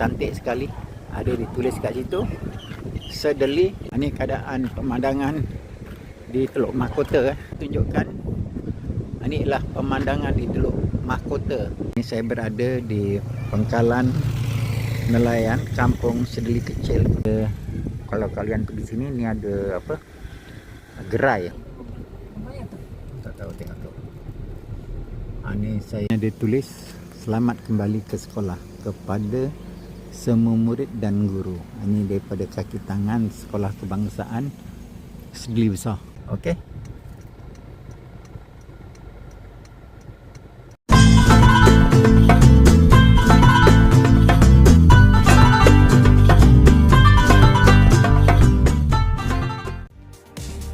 cantik sekali. Ada ditulis kat situ. Sedeli ini keadaan pemandangan di Teluk Mahkota eh. tunjukkan ini ialah pemandangan di Teluk Mahkota. Ini saya berada di pengkalan nelayan kampung Sedeli Kecil. Kalau kalian pergi sini ni ada apa? Gerai. Tak tahu tengok tu. Ha, ni saya ada tulis selamat kembali ke sekolah kepada semua murid dan guru. Ini daripada kaki tangan sekolah kebangsaan. Sedeli Besar. Okey.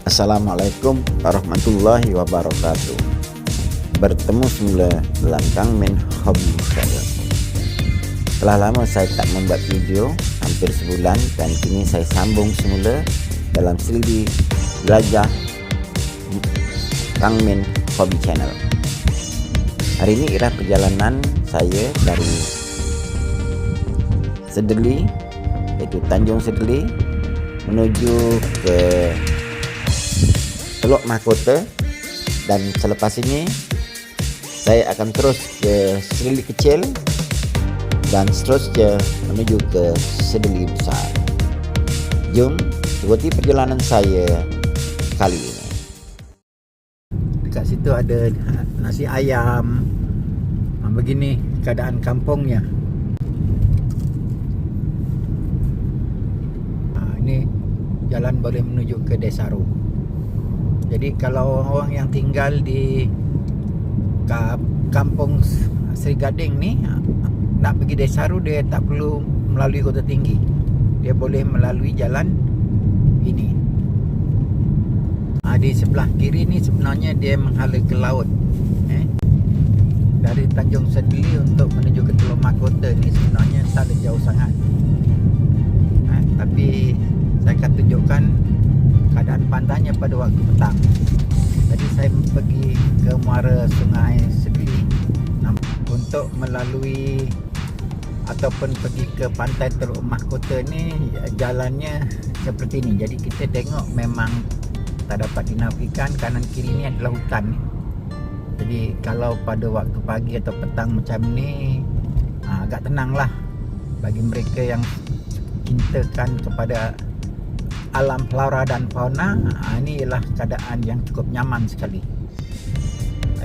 Assalamualaikum warahmatullahi wabarakatuh. Bertemu semula dalam Kang Min Hobby Channel Telah lama saya tak membuat video Hampir sebulan Dan kini saya sambung semula Dalam selidi belajar Kang Min Hobby Channel. Hari ini ialah perjalanan saya dari Sedeli Iaitu Tanjung Sedeli Menuju ke Teluk Mahkota. Dan selepas ini saya akan terus ke Sedeli Kecil dan seterusnya menuju ke Sedeli Besar. Jom ikuti perjalanan saya kali ini. Dekat situ ada nasi ayam. Ha, Begini keadaan kampungnya. Ha, Ini jalan boleh menuju ke Desaru. Jadi kalau orang yang tinggal di ka- kampung Seri Gading ni nak pergi Desaru dia tak perlu melalui kota tinggi. Dia boleh melalui jalan ini. Ha, di sebelah kiri ni sebenarnya dia menghala ke laut. Eh? Dari Tanjung Sedili untuk menuju ke Teluk Mahkota ni sebenarnya tak ada jauh sangat. Eh? Tapi saya akan tunjukkan keadaan pantainya pada waktu petang. Jadi saya pergi ke muara Sungai Sedili untuk melalui ataupun pergi ke pantai Teluk Mahkota ni jalannya seperti ni. Jadi kita tengok memang tak dapat dinafikan kanan kiri ni adalah hutan ni. Jadi kalau pada waktu pagi atau petang macam ni ah, agak tenang lah bagi mereka yang cintakan kepada alam flora dan fauna ha, ini ialah keadaan yang cukup nyaman sekali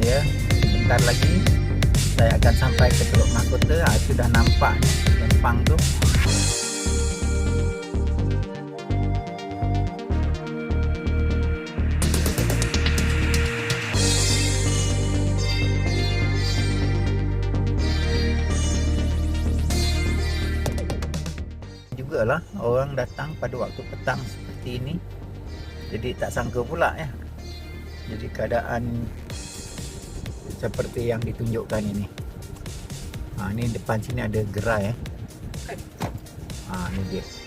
ya sebentar lagi saya akan sampai ke Teluk Mahkota. Ha, sudah nampak ni lempang tu. Jugalah orang datang pada waktu petang seperti ini. Jadi tak sangka pula ya. Jadi keadaan seperti yang ditunjukkan ini ha, ni depan sini ada gerai eh. ha, ni dia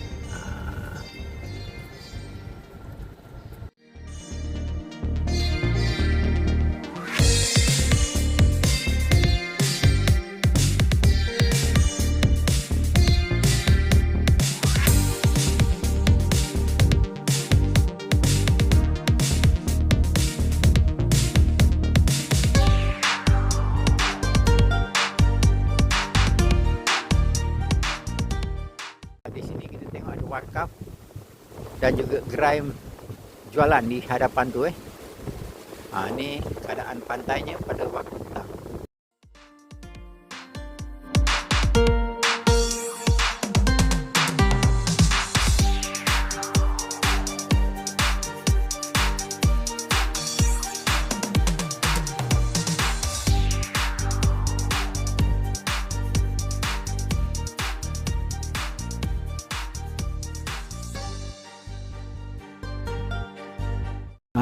gerai jualan di hadapan tu eh. Ha ni keadaan pantainya pada waktu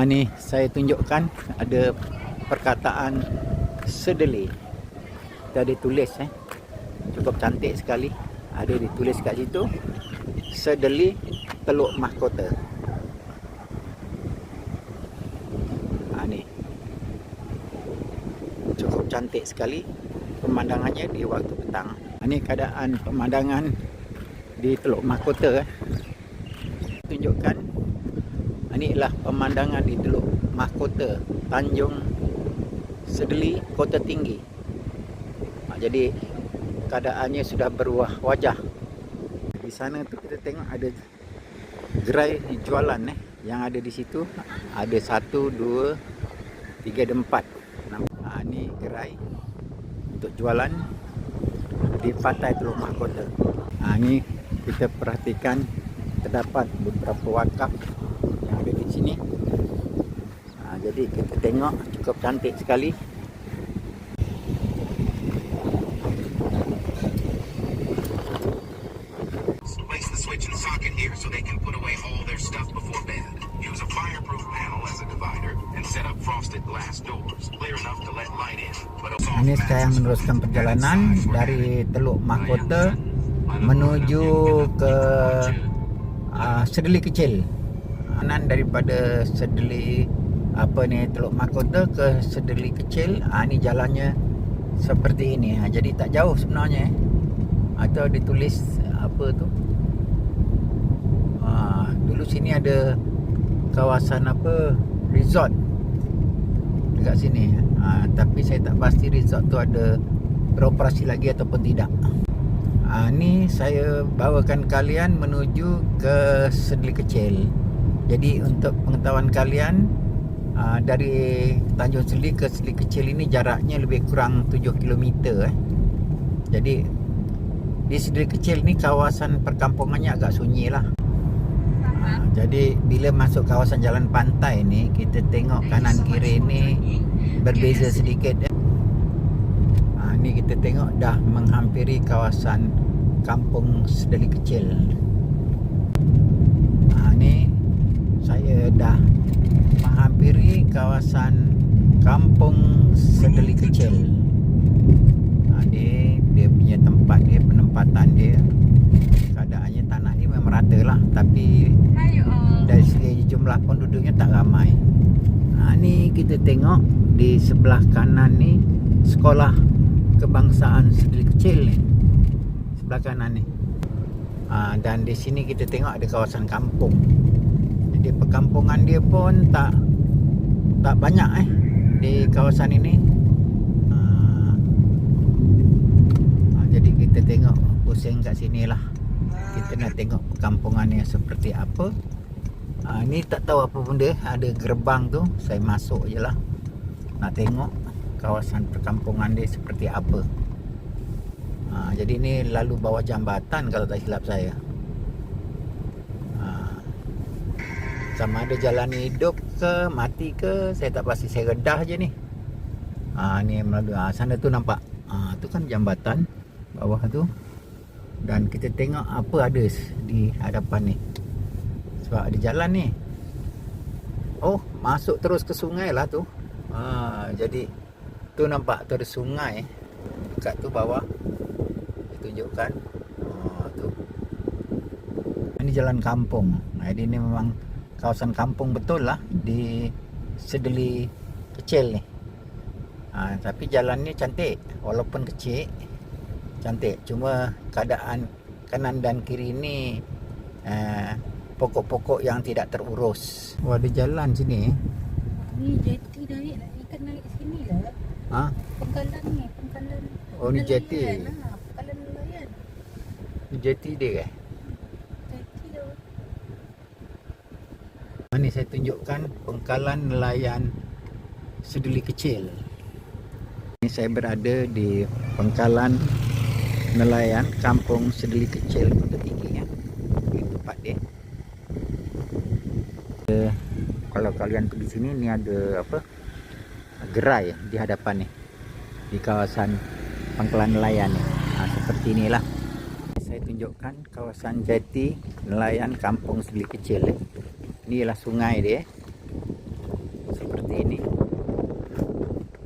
Ha ni saya tunjukkan ada perkataan sedeli. Dia ada tulis eh. Cukup cantik sekali. Ada ditulis kat situ. Sedeli Teluk Mahkota. Ha ni. Cukup cantik sekali pemandangannya di waktu petang. Ini keadaan pemandangan di Teluk Mahkota. eh. Tunjukkan. Ini ialah pemandangan di Teluk Mahkota, Tanjung Sedeli, Kota Tinggi. Ha, jadi keadaannya sudah berubah wajah. Di sana tu kita tengok ada gerai jualan eh yang ada di situ ada satu dua tiga ada empat Nampak? ha, ni gerai untuk jualan di pantai Teluk Mahkota ha, ni kita perhatikan terdapat beberapa wakaf ada di sini. Ha, jadi kita tengok cukup cantik sekali. Place the switch and socket here so they can put away all their stuff before bed. Use a fireproof panel as a divider and set up frosted glass doors, clear enough to let light in, but also ini saya meneruskan perjalanan dari Teluk Mahkota menuju ke uh, Sedeli Kecil. Kanan daripada Sedeli apa ni Teluk Mahkota ke Sedeli Kecil. Ah ni jalannya seperti ini. Ha, jadi tak jauh sebenarnya. eh. Atau ditulis apa tu? Ah dulu sini ada kawasan apa resort dekat sini. Ha, tapi saya tak pasti resort tu ada beroperasi lagi ataupun tidak. Ha, ni saya bawakan kalian menuju ke Sedeli Kecil. Jadi untuk pengetahuan kalian uh, dari Tanjung Sedeli ke Sedeli Kecil ini jaraknya lebih kurang 7 km eh. Jadi di Sedeli Kecil ni kawasan perkampungannya agak sunyi lah. Ha, jadi bila masuk kawasan jalan pantai ni kita tengok kanan kiri ni berbeza sedikit eh. Ha, ni kita tengok dah menghampiri kawasan kampung Sedeli Kecil. Ha, ni saya dah menghampiri kawasan kampung Sedeli Kecil. Ha, ni dia punya tempat dia penempatan dia keadaannya tanah ni memang rata lah tapi dari segi jumlah penduduknya tak ramai. Ha, ni kita tengok di sebelah kanan ni sekolah kebangsaan Sedeli Kecil ni. Sebelah kanan ni. Ha, dan di sini kita tengok ada kawasan kampung. Jadi perkampungan dia pun tak tak banyak eh di kawasan ini. Ha, jadi kita tengok pusing kat sini lah. Kita nak tengok perkampungannya seperti apa. Ha, ni tak tahu apa benda Ada gerbang tu Saya masuk je lah Nak tengok Kawasan perkampungan dia seperti apa ha, Jadi ni lalu bawah jambatan Kalau tak silap saya ha, Sama ada jalan hidup ke Mati ke Saya tak pasti Saya redah je ni. Ha, Ni melalui ha, Sana tu nampak. Ha, Tu kan jambatan Bawah tu. Dan kita tengok apa ada Di hadapan ni. Sebab ada jalan ni. Oh masuk terus ke sungai lah tu. Ha, Jadi Tu nampak tu ada sungai. Dekat tu bawah. Tunjukkan. Ha, tu. Ini jalan kampung. Jadi ni memang Kawasan kampung betul lah Di Sedeli Kecil ni ha, Tapi jalan ni cantik Walaupun kecil Cantik Cuma keadaan Kanan dan kiri ni uh, pokok-pokok yang tidak terurus. Oh, ada jalan sini. Ni jeti naik nak ikan naik sini lah. Ha? Penggalan ni, penggalan. Oh, ni jeti. nelayan, Ha, penggalan nelayan. Ni jeti dia eh. Jeti tu. Ini saya tunjukkan pengkalan nelayan Sedeli Kecil. Ini saya berada di pengkalan nelayan Kampung Sedeli Kecil Kota Tinggi ya. Ini tempat dia. Eh, Kalau kalian pergi sini ni ada apa? Gerai di hadapan ni. Di kawasan pangkalan nelayan ni. Ha, seperti inilah. Saya tunjukkan kawasan jati nelayan Kampung Sedeli Kecil. Eh. Ni ialah sungai dia. eh. Seperti ini.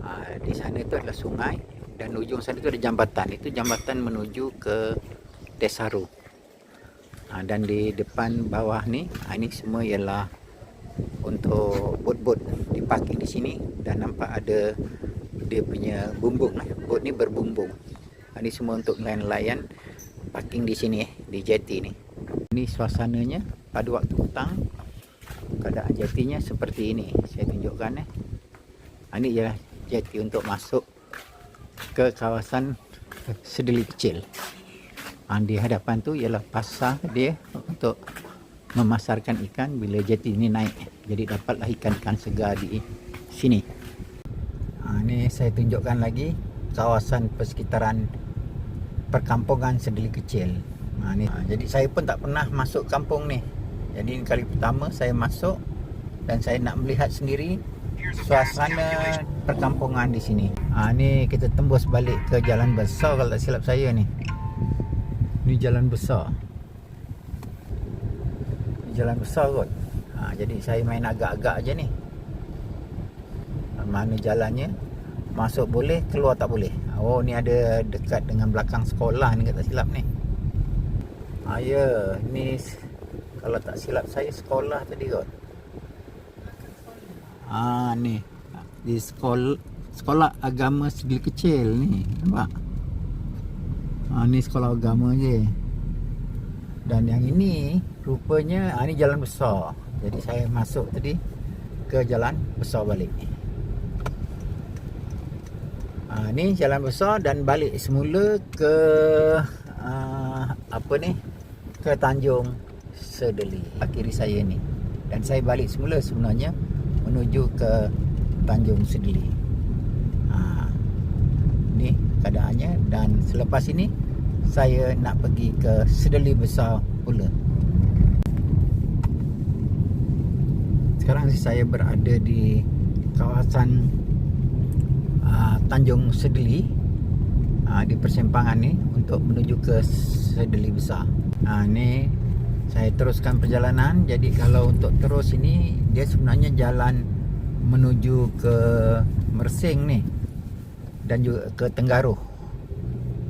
Ha, di sana itu adalah sungai dan ujung sana itu ada jambatan. Itu jambatan menuju ke Desaru. Ha, dan di depan bawah ni, ha, ini semua ialah untuk bot-bot diparking di sini dan nampak ada dia punya bumbung eh. Bot ni berbumbung. Ini semua untuk nelayan-nelayan parking di sini eh, di jeti ni. Ini suasananya pada waktu petang. Keadaan jetinya seperti ini. Saya tunjukkan eh. Ha, Ini ialah jeti untuk masuk ke kawasan Sedeli Kecil. Ha, di hadapan tu ialah pasar dia untuk memasarkan ikan bila jeti ini naik. Jadi dapatlah ikan-ikan segar di sini. Ha, ini saya tunjukkan lagi kawasan persekitaran perkampungan Sedeli Kecil. Ni. Ha, jadi saya pun tak pernah masuk kampung ni. Jadi kali pertama saya masuk dan saya nak melihat sendiri suasana perkampungan di sini. Ha, ni kita tembus balik ke jalan besar kalau tak silap saya ni. Ni jalan besar. Ni jalan besar kot. Ha, jadi saya main agak-agak je ni. Mana jalannya? Masuk boleh, keluar tak boleh. Oh ni ada dekat dengan belakang sekolah ni tak silap ni. Ha, ya, ni s- kalau tak silap saya sekolah tadi kot. Ah ni di sekolah sekolah agama segala kecil ni nampak. Ah ni sekolah agama je. Dan yang ini rupanya ah ni jalan besar. Jadi saya masuk tadi ke jalan besar balik. Ah ni jalan besar dan balik semula ke ah, apa ni? Ke Tanjung Sedeli. Kiri saya ni. Dan saya balik semula sebenarnya menuju ke Tanjung Sedeli. Ha, ni keadaannya dan selepas ini saya nak pergi ke Sedeli Besar pula. Sekarang saya berada di kawasan uh, Tanjung Sedeli uh, di persimpangan ni untuk menuju ke Sedeli Besar. Ha, ni saya teruskan perjalanan. Jadi kalau untuk terus ini dia sebenarnya jalan menuju ke Mersing ni dan juga ke Tenggaruh.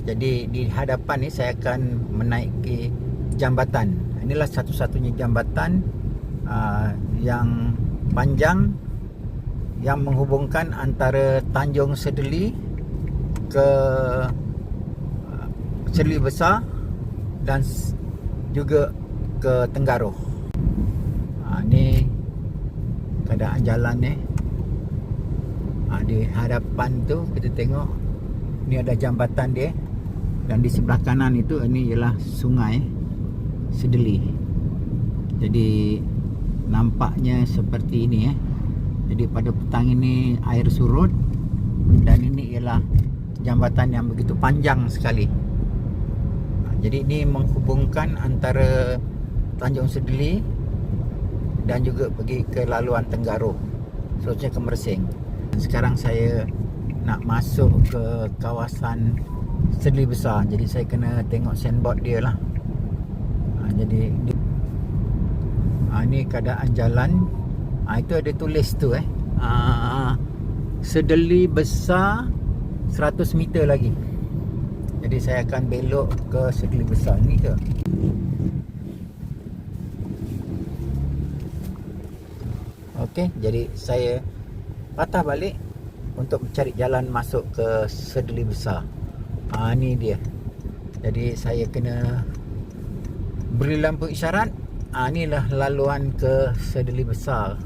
Jadi di hadapan ni saya akan menaiki jambatan. Inilah satu-satunya jambatan uh, yang panjang yang menghubungkan antara Tanjung Sedeli ke uh, Sedeli Besar dan juga ke Tenggaruh. Ha, ni keadaan jalan ni. Ha, di hadapan tu kita tengok ni ada jambatan dia dan di sebelah kanan itu ini ialah sungai Sedeli. Jadi nampaknya seperti ini eh. Jadi pada petang ini air surut dan ini ialah jambatan yang begitu panjang sekali. Ha, Jadi ini menghubungkan antara Tanjung Sedeli dan juga pergi ke laluan Tenggaruh. Seterusnya ke Mersing. Sekarang saya nak masuk ke kawasan Sedeli Besar. Jadi saya kena tengok signboard dia lah. Ha, jadi di, ha, ni keadaan jalan. Ha, itu ada tulis tu eh. Ha, Sedeli Besar 100 meter lagi. Jadi saya akan belok ke Sedeli Besar ni ke. Okey, jadi saya patah balik untuk mencari jalan masuk ke Sedeli Besar. Ha ni dia. Jadi saya kena beri lampu isyarat. Ha inilah laluan ke Sedeli Besar.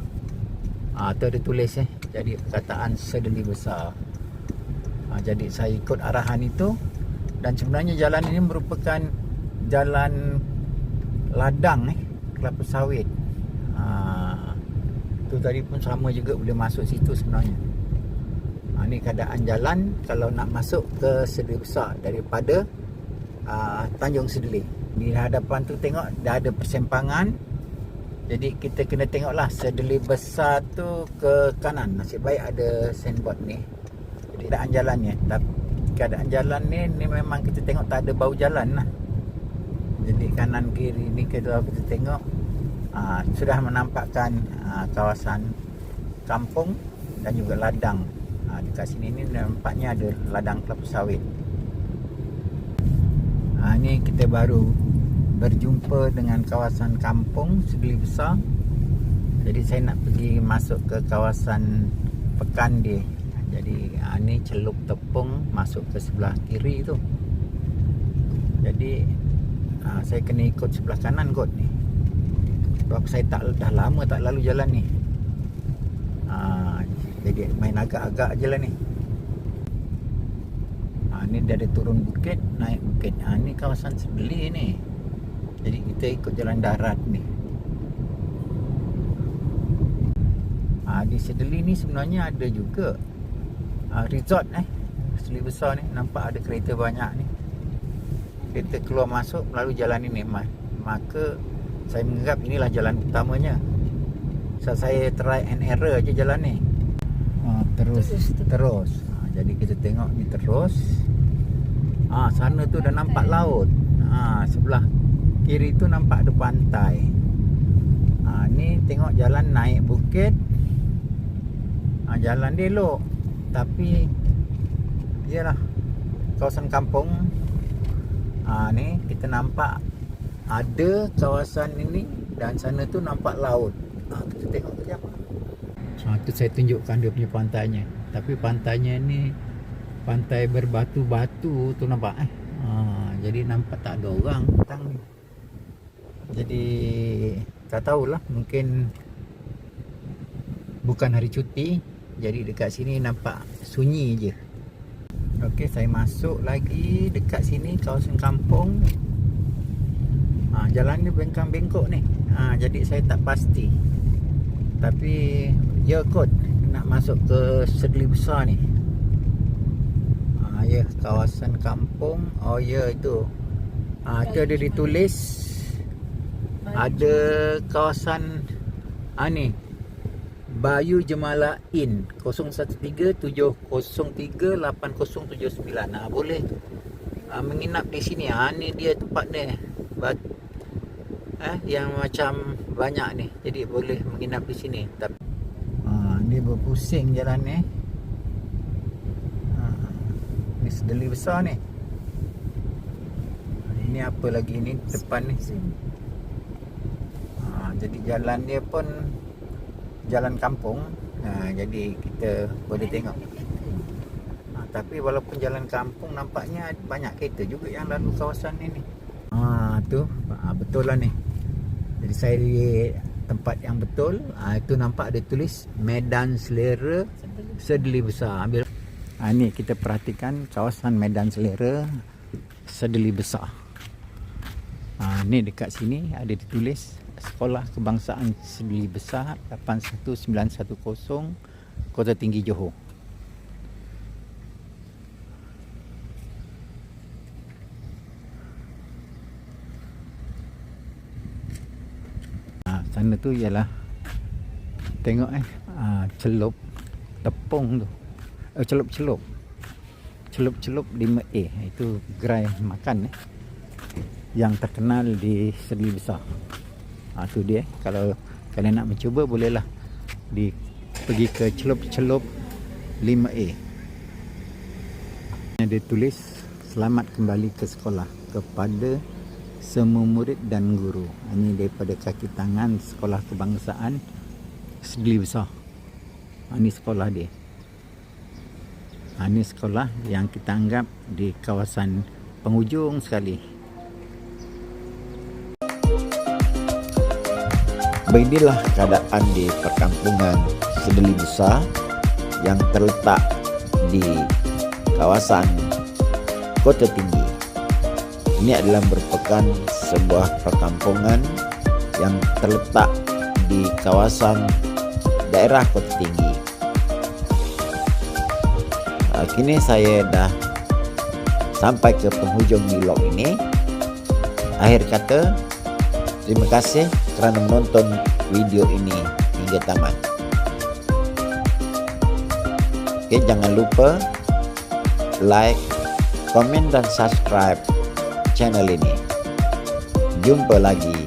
Ha tu ada tulis eh. Jadi perkataan Sedeli Besar. Ha, jadi saya ikut arahan itu dan sebenarnya jalan ini merupakan jalan ladang eh kelapa sawit. Tu tadi pun sama juga boleh masuk situ sebenarnya. Ha, ni keadaan jalan kalau nak masuk ke Sedeli Besar daripada uh, Tanjung Sedeli. Di hadapan tu tengok dah ada persimpangan. Jadi kita kena tengoklah Sedeli Besar tu ke kanan. Nasib baik ada signboard ni. Jadi keadaan jalannya. Tapi keadaan jalan ni ni memang kita tengok tak ada bau jalan lah. Jadi kanan kiri ni kita kita tengok aa, sudah menampakkan aa, kawasan kampung dan juga ladang. Ha, dekat sini ni nampaknya ada ladang kelapa sawit. Ha, ni kita baru berjumpa dengan kawasan kampung Segeli Besar. Jadi saya nak pergi masuk ke kawasan Pekan dia. Jadi ha, ni celup tepung masuk ke sebelah kiri tu. Jadi ha, saya kena ikut sebelah kanan kot ni. Sebab saya tak dah lama tak lalu jalan ni. Ha, jadi main agak-agak je lah ni. Ha, ni dia ada turun bukit, naik bukit. Ha, ni kawasan Sebeli ni. Jadi kita ikut jalan darat ni. Ha, di Sedeli ni sebenarnya ada juga ha, resort eh. Seli besar ni nampak ada kereta banyak ni. Kereta keluar masuk melalui jalan ini Ma- maka saya menganggap inilah jalan utamanya. So, saya try and error je jalan ni. Ha, terus Terus, terus. terus. Ha, jadi kita tengok ni terus. Ah ha, sana tu dah nampak laut. Ah ha, sebelah kiri tu nampak ada pantai. Ah ha, ni tengok jalan naik bukit. Ah ha, jalan dia elok. Tapi iyalah kawasan kampung. Ah ha, ni kita nampak ada kawasan ini dan sana tu nampak laut. Ha, kita tengok kejap. Ha, tu saya tunjukkan dia punya pantainya. Tapi pantainya ni pantai berbatu-batu tu nampak eh. Ha, jadi nampak tak ada orang petang ni. Jadi tak tahulah mungkin bukan hari cuti. Jadi dekat sini nampak sunyi je. Okey, saya masuk lagi dekat sini kawasan kampung. Jalan ni bengkang-bengkok ni. Ha, jadi saya tak pasti. Tapi ya kot nak masuk ke Sedli Besar ni. Ha, ya kawasan kampung. Oh ya itu. Ha, itu ada ditulis ada kawasan ha, ni Bayu Jemala Inn 0137038079. Ha, boleh ha, menginap di sini. Ha, ni dia tempat ni. Eh, yang macam banyak ni. Jadi boleh menginap di sini. Tapi ha, ni berpusing jalan ni. Ha, ni sedeli besar ni. Ini apa lagi ni depan ni? Ha, jadi jalan dia pun jalan kampung. Ha, jadi kita boleh tengok. Ha, tapi walaupun jalan kampung nampaknya banyak kereta juga yang lalu kawasan ini. Ha tu, ha, betul lah ni. Jadi saya di tempat yang betul. Ha, itu nampak ada tulis Medan Selera Sedeli Besar. Ambil. Ha, ni kita perhatikan kawasan Medan Selera Sedeli Besar. Ha, ni dekat sini ada ditulis Sekolah Kebangsaan Sedeli Besar 81910 Kota Tinggi Johor. Ha, sana tu ialah tengok eh ha, celup tepung tu. Eh, celup-celup. Celup-celup 5A itu gerai makan eh yang terkenal di Sedeli Besar. Ha, tu dia. Kalau kalian nak mencuba bolehlah di pergi ke celup-celup 5A. Ada tulis selamat kembali ke sekolah kepada semua murid dan guru. Ini daripada kaki tangan sekolah kebangsaan Sedeli Besar. Ha, ini sekolah dia. Ha, ini sekolah yang kita anggap di kawasan penghujung sekali Beginilah keadaan di perkampungan Sedeli Besar yang terletak di kawasan Kota Tinggi. Ini adalah merupakan sebuah perkampungan yang terletak di kawasan daerah Kota Tinggi. Ah, Kini saya dah sampai ke penghujung vlog ini. Akhir kata, terima kasih kerana menonton video ini hingga tamat. Oke, jangan lupa like, komen dan subscribe channel ini. Jumpa lagi